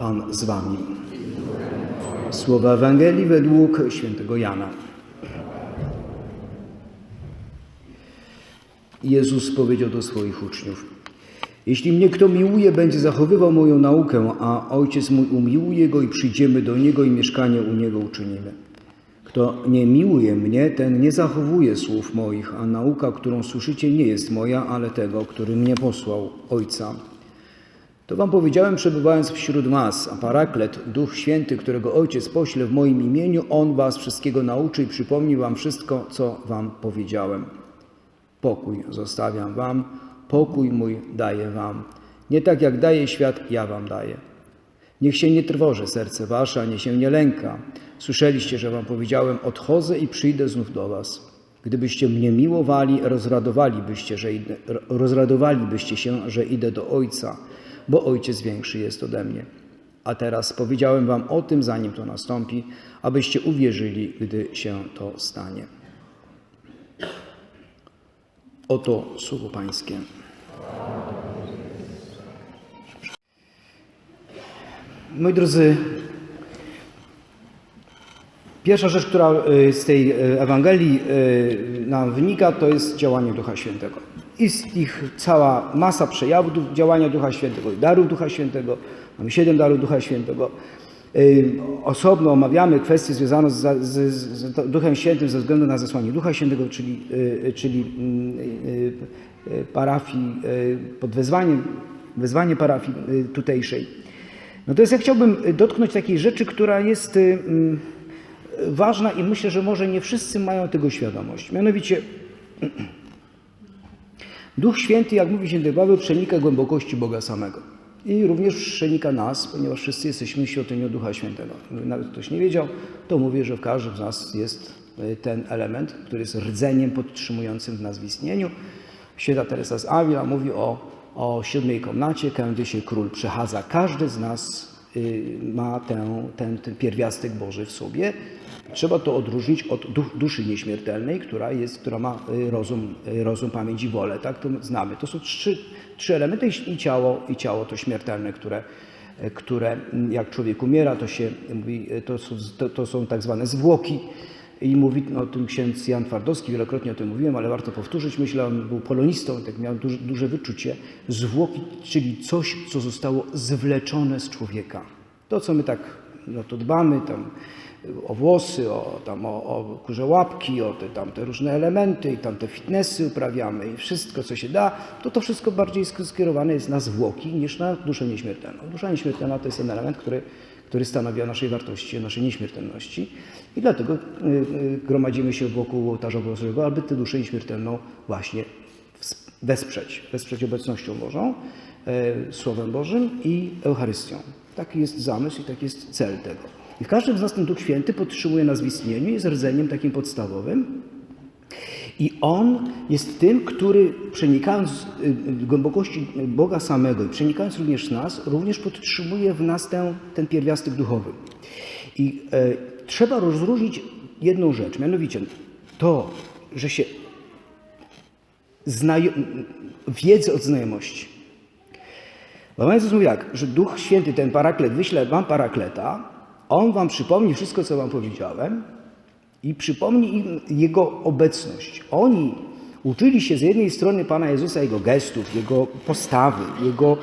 Pan z wami. Słowa Ewangelii według świętego Jana. Jezus powiedział do swoich uczniów: Jeśli mnie kto miłuje, będzie zachowywał moją naukę, a Ojciec mój umiłuje go i przyjdziemy do niego i mieszkanie u niego uczynimy. Kto nie miłuje mnie, ten nie zachowuje słów moich, a nauka, którą słyszycie, nie jest moja, ale tego, który mnie posłał, Ojca. To wam powiedziałem, przebywając wśród was, a Paraklet, Duch Święty, którego Ojciec pośle w moim imieniu, On was wszystkiego nauczy i przypomni wam wszystko, co wam powiedziałem. Pokój zostawiam wam, pokój mój daję wam. Nie tak jak daje świat, ja wam daję. Niech się nie trwoży serce wasze, ani się nie lęka. Słyszeliście, że wam powiedziałem, odchodzę i przyjdę znów do was. Gdybyście mnie miłowali, rozradowalibyście, że idę, rozradowalibyście się, że idę do Ojca, bo Ojciec większy jest ode mnie. A teraz powiedziałem wam o tym, zanim to nastąpi, abyście uwierzyli, gdy się to stanie. Oto słowo Pańskie. Moi drodzy, pierwsza rzecz, która y, z tej y, Ewangelii y, nam wynika, to jest działanie Ducha Świętego. Jest ich cała masa przejawów działania Ducha Świętego, darów Ducha Świętego. Mamy siedem darów Ducha Świętego. Y, Osobno omawiamy kwestię związaną z, z, z Duchem Świętym ze względu na zesłanie Ducha Świętego, czyli, y, czyli mm, y, y, parafii y, pod wezwaniem, wezwanie parafii y, tutejszej. Natomiast ja chciałbym dotknąć takiej rzeczy, która jest y, ważna i myślę, że może nie wszyscy mają tego świadomość. Mianowicie Duch Święty, jak mówi święty Paweł, przenika głębokości Boga samego. I również przenika nas, ponieważ wszyscy jesteśmy świątynią Ducha Świętego. Nawet ktoś nie wiedział, to mówię, że w każdym z nas jest y, ten element, który jest rdzeniem podtrzymującym w nas w istnieniu. Święta Teresa z Avila mówi o, o siódmej komnacie, kiedy się król przechadza. Każdy z nas ma tę, ten, ten pierwiastek Boży w sobie. Trzeba to odróżnić od duszy nieśmiertelnej, która, jest, która ma y, rozum, y, rozum, pamięć i wolę. Tak to znamy. To są trzy, trzy elementy i ciało, i ciało to śmiertelne, które, y, które mm, jak człowiek umiera, to się mówi, y, to są, to, to są tak zwane zwłoki. I mówi o tym ksiądz Jan Twardowski, wielokrotnie o tym mówiłem, ale warto powtórzyć. Myślę, on był polonistą, tak miał duże, duże wyczucie. Zwłoki, czyli coś, co zostało zwleczone z człowieka. To, co my tak no to dbamy, tam o włosy, o, tam, o, o kurze łapki, o te, tam, te różne elementy i tam te fitnessy uprawiamy i wszystko, co się da, to to wszystko bardziej sk- skierowane jest na zwłoki niż na duszę nieśmiertelną. Dusza nieśmiertelna to jest ten element, który, który stanowi o naszej wartości, o naszej nieśmiertelności i dlatego y, y, gromadzimy się wokół ołtarza Bożego, aby tę duszę nieśmiertelną właśnie wesprzeć, wesprzeć obecnością Bożą, e, Słowem Bożym i Eucharystią. Taki jest zamysł i taki jest cel tego. I w każdym z nas ten Duch Święty podtrzymuje nas w istnieniu, jest rdzeniem takim podstawowym. I On jest tym, który przenikając y, w głębokości Boga samego i przenikając również nas, również podtrzymuje w nas ten, ten pierwiastek duchowy. I e, trzeba rozróżnić jedną rzecz, mianowicie to, że się wiedzę od znajomości. Bo Pan Jezus mówi tak, że Duch Święty, ten paraklet, wyśle wam parakleta, on wam przypomni wszystko, co wam powiedziałem i przypomni im Jego obecność. Oni uczyli się z jednej strony Pana Jezusa, Jego gestów, Jego postawy, Jego,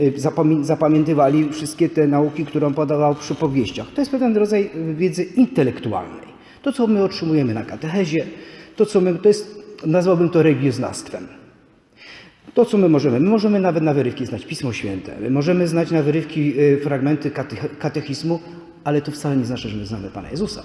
y, zapamię- zapamiętywali wszystkie te nauki, które On podawał przy powieściach. To jest pewien rodzaj wiedzy intelektualnej. To, co my otrzymujemy na katechezie, to, co my, to jest, nazwałbym to religioznawstwem. To, co my możemy. My możemy nawet na wyrywki znać Pismo Święte. My możemy znać na wyrywki y, fragmenty katech- katechizmu, ale to wcale nie znaczy, że my znamy Pana Jezusa.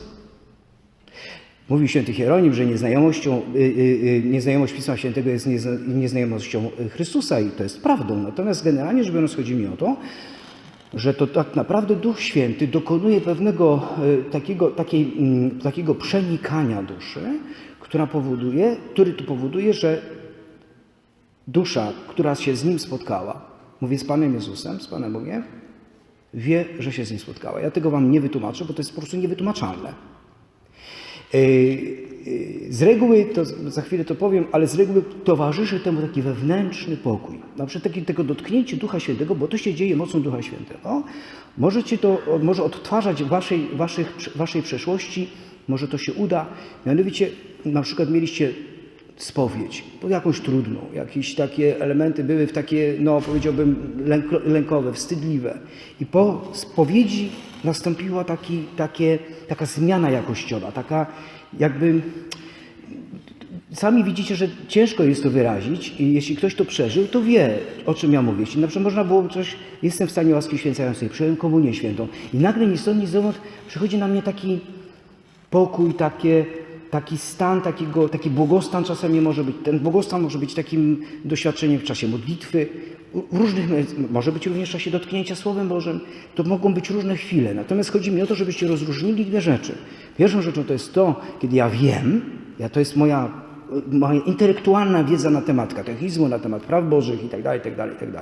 Mówił święty Hieronim, że nieznajomością, y, y, y, nieznajomość Pisma Świętego jest niezna- nieznajomością Chrystusa i to jest prawdą. Natomiast generalnie rzecz biorąc chodzi mi o to, że to tak naprawdę Duch Święty dokonuje pewnego takiego, takiej, mm, takiego przenikania duszy, która powoduje, który to powoduje, że dusza, która się z Nim spotkała, mówię z Panem Jezusem, z Panem Bogiem, wie, że się z Nim spotkała. Ja tego Wam nie wytłumaczę, bo to jest po prostu niewytłumaczalne. E, e, Z reguły, to za chwilę to powiem, ale z reguły towarzyszy temu taki wewnętrzny pokój. Na przykład tego dotknięcie Ducha Świętego, bo to się dzieje mocą Ducha Świętego. Możecie to, może odtwarzać waszej, waszych, waszej przeszłości, może to się uda. Mianowicie, na przykład mieliście spowiedź, jakąś trudną, jakieś takie elementy były w takie, no powiedziałbym, lęko, lękowe, wstydliwe. I po spowiedzi nastąpiła taki, takie, taka zmiana jakościowa, taka jakby Sami widzicie, że ciężko jest to wyrazić i jeśli ktoś to przeżył, to wie, o czym ja mówię. Jeśli na przykład można było coś, jestem w stanie łaski święcającej, przyjąłem komunię świętą i nagle ni stąd, ni zowąd przychodzi na mnie taki pokój, takie, taki stan, takiego, taki błogostan czasami może być. Ten błogostan może być takim doświadczeniem w czasie modlitwy, różnych, może być również w czasie dotknięcia Słowem Bożym. To mogą być różne chwile. Natomiast chodzi mi o to, żebyście rozróżnili dwie rzeczy. Pierwszą rzeczą to jest to, kiedy ja wiem, ja, to jest moja, moja intelektualna wiedza na temat katechizmu, na temat praw Bożych itd., itd., itd.,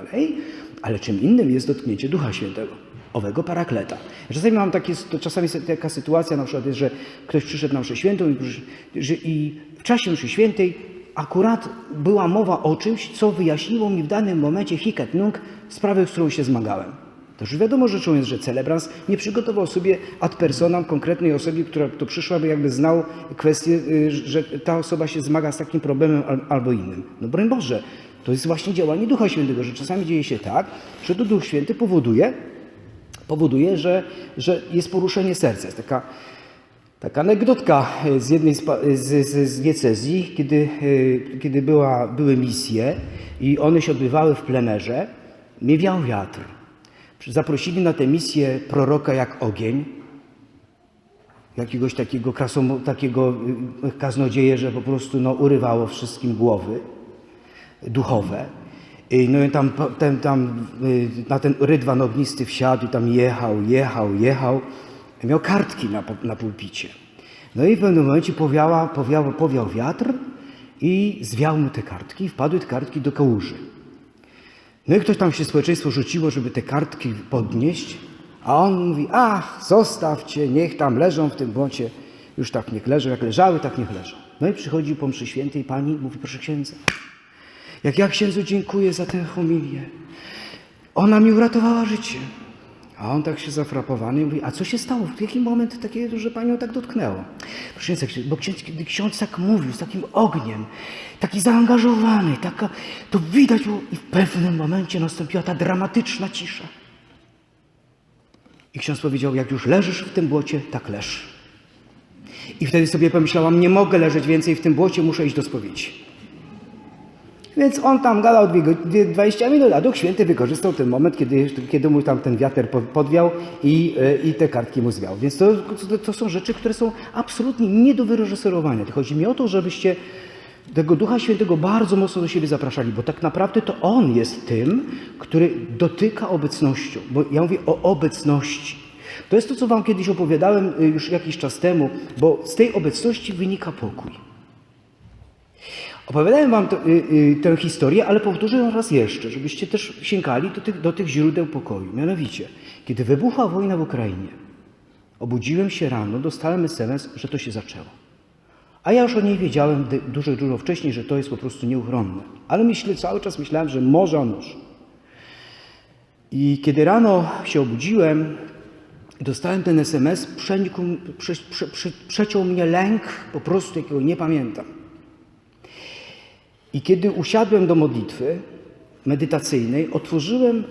ale czym innym jest dotknięcie Ducha Świętego owego parakleta. Czasami mam takie, czasami taka sytuacja na przykład jest, że ktoś przyszedł na mszę świętą i, i w czasie mszy świętej akurat była mowa o czymś, co wyjaśniło mi w danym momencie hiket nunc sprawę, z którą się zmagałem. To już wiadomo rzeczą jest, że celebrans nie przygotował sobie ad personam konkretnej osobie, która tu przyszła, by jakby znał kwestię, y, że ta osoba się zmaga z takim problemem albo innym. No broń Boże, to jest właśnie działanie Ducha Świętego, że czasami dzieje się tak, że to Duch Święty powoduje, powoduje, że, że jest poruszenie serca. Jest taka, taka anegdotka z jednej z, z, z diecezji, kiedy, e, kiedy była, były misje i one się odbywały w plenerze, nie wiał wiatr. Zaprosili na tę misję proroka jak ogień, jakiegoś takiego, krasom, takiego e, kaznodzieje, że po prostu no, urywało wszystkim głowy duchowe. No i tam, tam y, na ten rydwan ognisty wsiadł i tam jechał, jechał, jechał. Miał kartki na, na pulpicie. No i w pewnym momencie powiała, powiał, powiał wiatr i zwiał mu te kartki i wpadły te kartki do kałuży. No i ktoś tam się społeczeństwo rzuciło, żeby te kartki podnieść, a on mówi, ach, zostawcie, niech tam leżą w tym błocie. Już tak niech leżą, jak leżały, tak niech leżą. No i przychodzi po mszy świętej pani, mówi, proszę księdza, jak ja księdzu dziękuję za tę homilię. Ona mi uratowała życie. A on tak się zafrapowany mówi, a co się stało? W jaki moment takie, że panią tak dotknęło? Proszę księdza, bo ksiądz, kiedy ksiądz tak mówił, z takim ogniem, taki zaangażowany, taka, to widać było i w pewnym momencie nastąpiła ta dramatyczna cisza. I ksiądz powiedział, jak już leżysz w tym błocie, tak leż. I wtedy sobie pomyślałam, nie mogę leżeć więcej w tym błocie, muszę iść do spowiedzi. Więc on tam gadał 20 minut, a Duch Święty wykorzystał ten moment, kiedy, kiedy mu tam ten wiatr podwiał i, e, i te kartki mu zwiał. Więc to, to są rzeczy, które są absolutnie nie do wyreżyserowania. Chodzi mi o to, żebyście tego Ducha Świętego bardzo mocno do siebie zapraszali, bo tak naprawdę to On jest tym, który dotyka obecnością. Bo ja mówię o obecności. To jest to, co Wam kiedyś opowiadałem y, już jakiś czas temu, bo z tej obecności wynika pokój. Opowiadałem wam to, y, y, tę historię, ale powtórzę ją raz jeszcze, żebyście też sięgali do tych, do tych źródeł pokoju. Mianowicie, kiedy wybuchła wojna w Ukrainie, obudziłem się rano, dostałem SMS, że to się zaczęło. A ja już o niej wiedziałem dużo, dużo wcześniej, że to jest po prostu nieuchronne. Ale myślę, cały czas myślałem, że może, a. I kiedy rano się obudziłem, dostałem ten SMS, przeciął mnie lęk, po prostu jakiego nie pamiętam. I kiedy usiadłem do modlitwy medytacyjnej, otworzyłem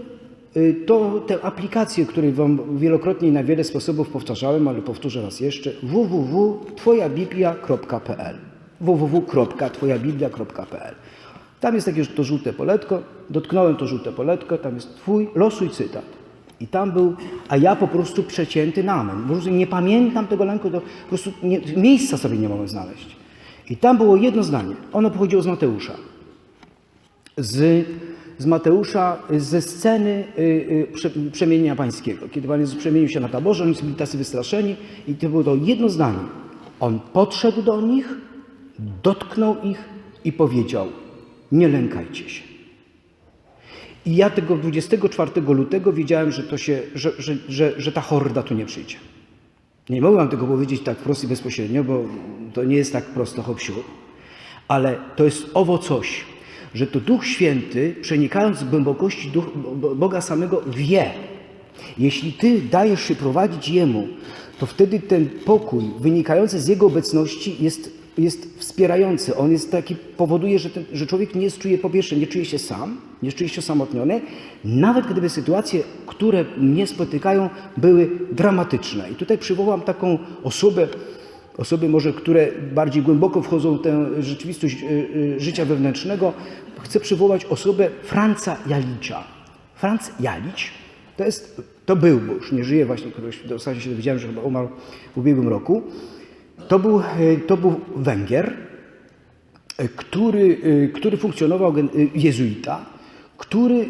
y, to, tę aplikację, której Wam wielokrotnie i na wiele sposobów powtarzałem, ale powtórzę raz jeszcze www.twojabiblia.pl www.twojabiblia.pl Tam jest takie to żółte poletko, dotknąłem to żółte poletko, tam jest Twój losuj cytat. I tam był, a ja po prostu przecięty na. Po prostu nie pamiętam tego lęku, po prostu nie, miejsca sobie nie mogłem znaleźć. I tam było jedno zdanie. Ono pochodziło z Mateusza. Z, z Mateusza, ze sceny y, y, prze, przemienienia pańskiego. Kiedy Pan Jezus przemienił się na taborze, oni byli tacy wystraszeni i to było to jedno zdanie. On podszedł do nich, dotknął ich i powiedział, nie lękajcie się. I ja tego 24 lutego wiedziałem, że, to się, że, że, że, że ta horda tu nie przyjdzie. Nie mogę wam tego powiedzieć tak wprost i bezpośrednio, bo to nie jest tak prosto hop ale to jest owo coś, że to Duch Święty, przenikając głębokości Duch, Bo- Boga samego, wie. Jeśli ty dajesz się prowadzić Jemu, to wtedy ten pokój wynikający z Jego obecności jest, jest wspierający. On jest taki, powoduje, że, ten, że człowiek nie jest, czuje po pierwsze, nie czuje się sam, nie czuje się osamotniony, nawet gdyby sytuacje, które mnie spotykają, były dramatyczne. I tutaj przywołam taką osobę, osoby może, które bardziej głęboko wchodzą w tę rzeczywistość y, y, życia wewnętrznego, chcę przywołać osobę Franca Jalicza. Franc Jalić to jest, to był, bo już nie żyje właśnie, w zasadzie się dowiedziałem, że chyba umarł w ubiegłym roku. To był, y, to był Węgier, y, który, y, który funkcjonował, jezuita, który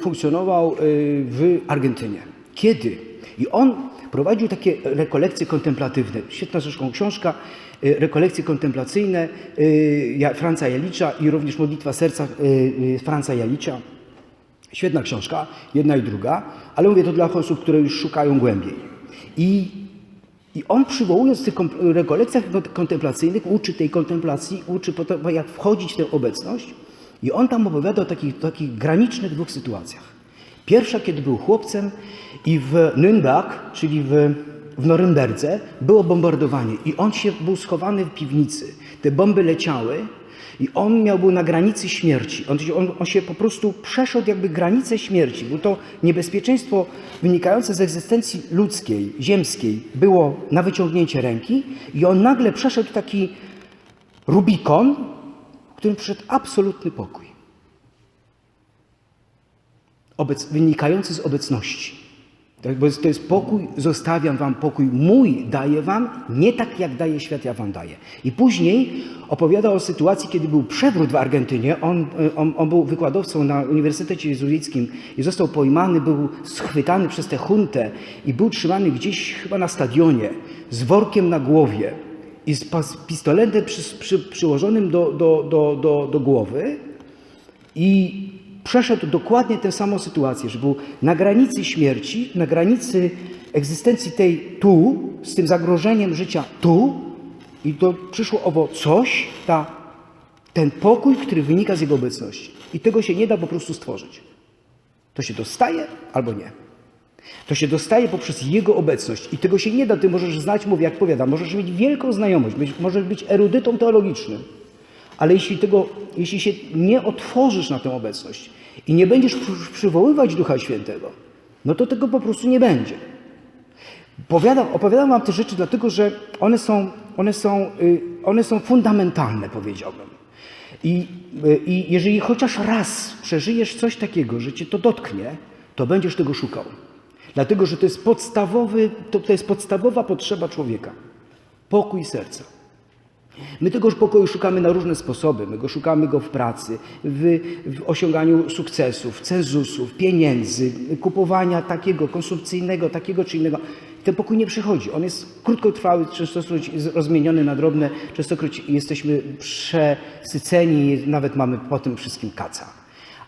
funkcjonował w Argentynie. Kiedy? I on prowadził takie rekolekcje kontemplatywne. Świetna zresztą książka, rekolekcje kontemplacyjne Franca Jalicza i również modlitwa serca Franca Jalicza. Świetna książka, jedna i druga, ale mówię to dla osób, które już szukają głębiej. I, i on przywołując w tych rekolekcjach kont- kontemplacyjnych, uczy tej kontemplacji, uczy po to, jak wchodzić w tę obecność. I on tam opowiada o takich, takich granicznych dwóch sytuacjach. Pierwsza, kiedy był chłopcem i w Nürnberg, czyli w, w Norymberdze, było bombardowanie i on się był schowany w piwnicy. Te bomby leciały i on miał był na granicy śmierci. On, on, on się po prostu przeszedł jakby granicę śmierci. Było to niebezpieczeństwo wynikające z egzystencji ludzkiej, ziemskiej. Było na wyciągnięcie ręki i on nagle przeszedł taki Rubikon, w którym przyszedł absolutny pokój. Obec, wynikający z obecności. Tak, bo to jest pokój, zostawiam wam pokój mój, daję wam, nie tak jak daje świat, ja wam daję. I później opowiada o sytuacji, kiedy był przewrót w Argentynie. On, y, on, on był wykładowcą na Uniwersytecie Jezuickim i został pojmany, był schwytany przez tę huntę i był trzymany gdzieś chyba na stadionie z workiem na głowie i z pistoletem przy, przy, przyłożonym do, do, do, do, do głowy. I przeszedł dokładnie tę samą sytuację, że był na granicy śmierci, na granicy egzystencji tej tu, z tym zagrożeniem życia tu, i to przyszło owo coś, ta, ten pokój, który wynika z jego obecności. I tego się nie da po prostu stworzyć. To się dostaje albo nie. To się dostaje poprzez Jego obecność i tego się nie da. Ty możesz znać, mówię, jak powiadam, możesz mieć wielką znajomość, możesz być erudytą teologicznym, ale jeśli, tego, jeśli się nie otworzysz na tę obecność i nie będziesz przy- przywoływać Ducha Świętego, no to tego po prostu nie będzie. Powiadam, opowiadam Wam te rzeczy dlatego, że one są, one są, y, one są fundamentalne, powiedziałbym. I, y, I jeżeli chociaż raz przeżyjesz coś takiego, że Cię to dotknie, to będziesz tego szukał. Dlatego, że to jest podstawowy, to, to jest podstawowa potrzeba człowieka. Pokój serca. My tego pokoju szukamy na różne sposoby. My go szukamy go w pracy, w, w osiąganiu sukcesów, cenzusów, pieniędzy, kupowania takiego konsumpcyjnego, takiego czy innego. Ten pokój nie przychodzi. On jest krótkotrwały, częstokroć rozmieniony na drobne, częstokroć jesteśmy przesyceni, nawet mamy po tym wszystkim kaca.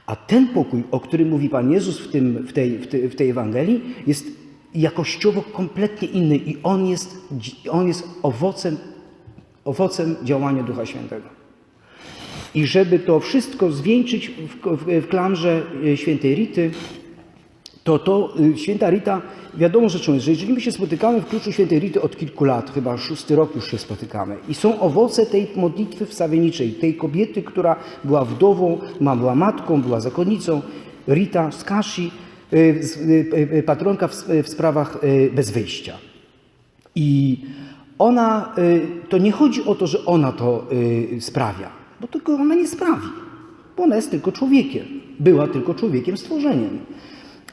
A ten pokój, o którym mówi Pan Jezus w, tym, w, tej, w, tej, w tej Ewangelii, jest jakościowo kompletnie inny i on jest, on jest owocem owocem działania Ducha Świętego. I żeby to wszystko zwieńczyć w, w, w klamrze e, świętej Rity, to to y, święta Rita, wiadomo rzeczą jest, że jeżeli my się spotykamy w kluczu świętej Rity od kilku lat, chyba szósty rok już się spotykamy i są owoce tej modlitwy wstawienniczej, tej kobiety, która była wdową, ma- była matką, była zakonnicą, Rita z Kashi, y, patronka w, w sprawach bez wyjścia. I ona, y, to nie chodzi o to, że ona to y, sprawia, bo tylko ona nie sprawi, bo ona jest tylko człowiekiem. Była tylko człowiekiem stworzeniem.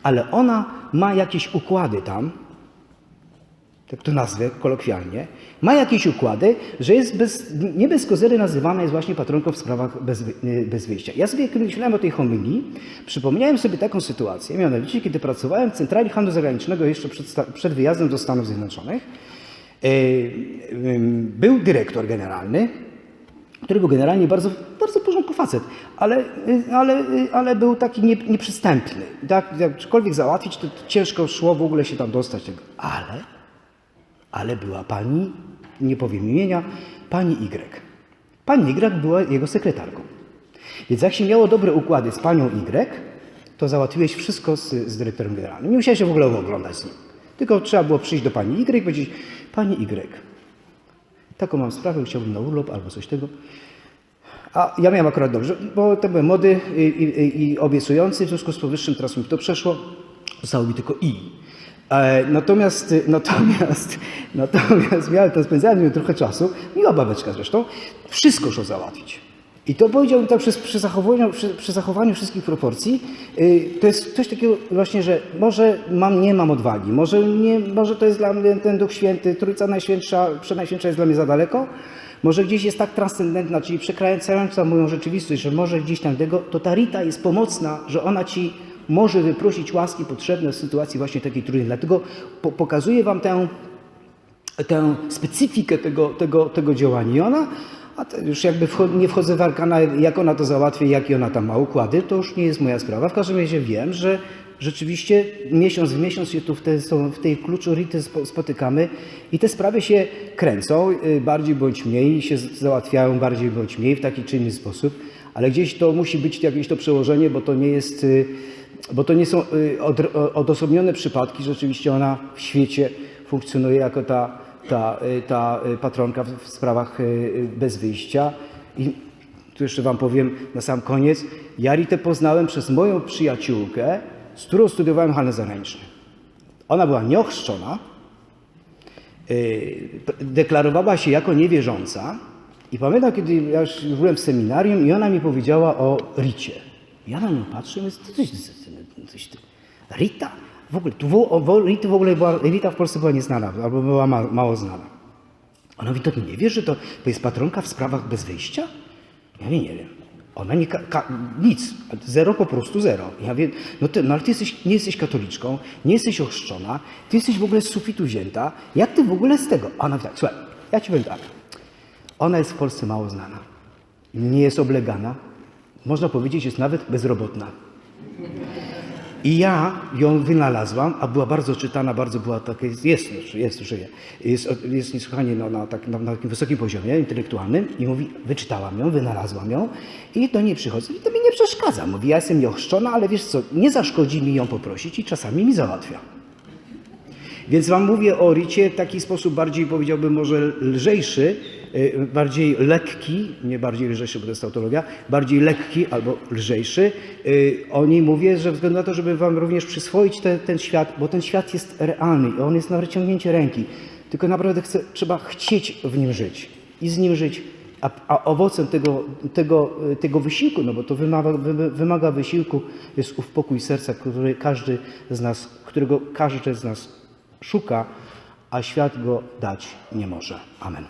Ale ona ma jakieś układy tam, tak to nazwę kolokwialnie, ma jakieś układy, że jest bez, nie bez kozery nazywana jest właśnie patronką w sprawach bez, y, bez wyjścia. Ja sobie, kiedy myślałem o tej homilii, przypomniałem sobie taką sytuację, mianowicie kiedy pracowałem w Centrali Handlu Zagranicznego jeszcze przed, przed wyjazdem do Stanów Zjednoczonych, był dyrektor generalny, który był generalnie bardzo, bardzo porządku facet, ale, y, ale, y, ale był taki nie, nieprzystępny. Tak, jakkolwiek załatwić, to ciężko szło w ogóle się tam dostać. tego. Ale ale była pani, nie powiem imienia, pani Y. Pani Y była jego sekretarką. Więc jak się miało dobre układy z panią Y, to załatwiłeś wszystko z, z dyrektorem generalnym. Nie musiałeś się w ogóle oglądać z nim. Tylko trzeba było przyjść do pani Y i powiedzieć, pani Y, taką mam sprawę, chciałbym na urlop albo coś tego. A ja miałem akurat dobrze, bo to byłem młody i, i, i obiecujący, w związku z powyższym teraz mi to przeszło, zostało mi tylko i. E, Natomiast, natomiast, natomiast miałem to, spędzałem trochę czasu, miła babeczka zresztą, wszystko szło załatwić. I to powiedziałbym tak przy, przy, zachowaniu, przy, przy zachowaniu wszystkich proporcji, y, to jest coś takiego właśnie, że może mam, nie mam odwagi, może, nie, może to jest dla mnie ten Duch Święty, Trójca Najświętsza, Przenajświętsza jest dla mnie za daleko, może gdzieś jest tak transcendentna, czyli przekraczająca moją rzeczywistość, że może gdzieś tam tego, to ta Rita jest pomocna, że ona ci może wyprosić łaski potrzebne w sytuacji właśnie takiej trudnej. Dlatego po, pokazuję wam tę, tę specyfikę tego, tego, tego działania. I ona, a już jakby nie wchodzę w arkana, jak ona to załatwi, jakie ona tam ma układy, to już nie jest moja sprawa. W każdym razie wiem, że rzeczywiście miesiąc w miesiąc się tu w, te, w tej kluczu Rity spo- spotykamy i te sprawy się kręcą, y, bardziej bądź mniej, się załatwiają bardziej bądź mniej w taki czy inny sposób, ale gdzieś to musi być jakieś to przełożenie, bo to nie jest, y, bo to nie są y, od, odosobnione przypadki, rzeczywiście ona w świecie funkcjonuje jako ta, ta, y, ta y, patronka w, sprawach y, bez wyjścia. I tu jeszcze Wam powiem na sam koniec, ja Ritę poznałem przez moją przyjaciółkę, z którą studiowałem handel zagraniczny. Ona była nieochrzczona, deklarowała się jako niewierząca i pamiętam, kiedy ja już byłem w seminarium i ona mi powiedziała o Ricie. Ja na nią patrzę i mówię, co coś, coś. Rita? W ogóle, tu w, ogóle była, Rita w Polsce była nieznana, albo była ma, mało znana. Ona mówi, to nie wiesz, że to, to jest patronka w sprawach bez wyjścia? Ja mówię, nie wiem. Ona nie, ka, nic, zero po prostu zero. Ja wiem, no, ty, no ale ty jesteś, nie jesteś katoliczką, nie jesteś ochrzczona, ty jesteś w ogóle z sufitu wzięta, jak ty w ogóle z tego? Ona mówi tak, słuchaj, ja ci powiem tak, ona jest w Polsce mało znana, nie jest oblegana, można powiedzieć, jest nawet bezrobotna. I ja ją wynalazłam, a była bardzo czytana, bardzo była taka, jest, jest, jest żyje, jest, jest niesłychanie no, na, tak, na, na takim wysokim poziomie intelektualnym i mówi, wyczytałam ją, wynalazłam ją i do niej przychodzę i to mi nie przeszkadza. Mówi, ja jestem nieochrzczona, ale wiesz co, nie zaszkodzi mi ją poprosić i czasami mi załatwia. Więc Wam mówię o Ricie w taki sposób bardziej, powiedziałbym, może lżejszy, y, bardziej lekki, nie bardziej lżejszy, bo to jest tautologia, bardziej lekki albo lżejszy. Y, O niej mówię, że względu na to, żeby Wam również przyswoić te, ten świat, bo ten świat jest realny i on jest na wyciągnięcie ręki. Tylko naprawdę chce, trzeba chcieć w nim żyć i z nim żyć. A, a owocem tego, tego, tego wysiłku, no bo to wymaga, wy- wymaga wysiłku, jest ów pokój serca, który każdy z nas, którego każdy z nas szuka, a świat go dać nie może. Amen.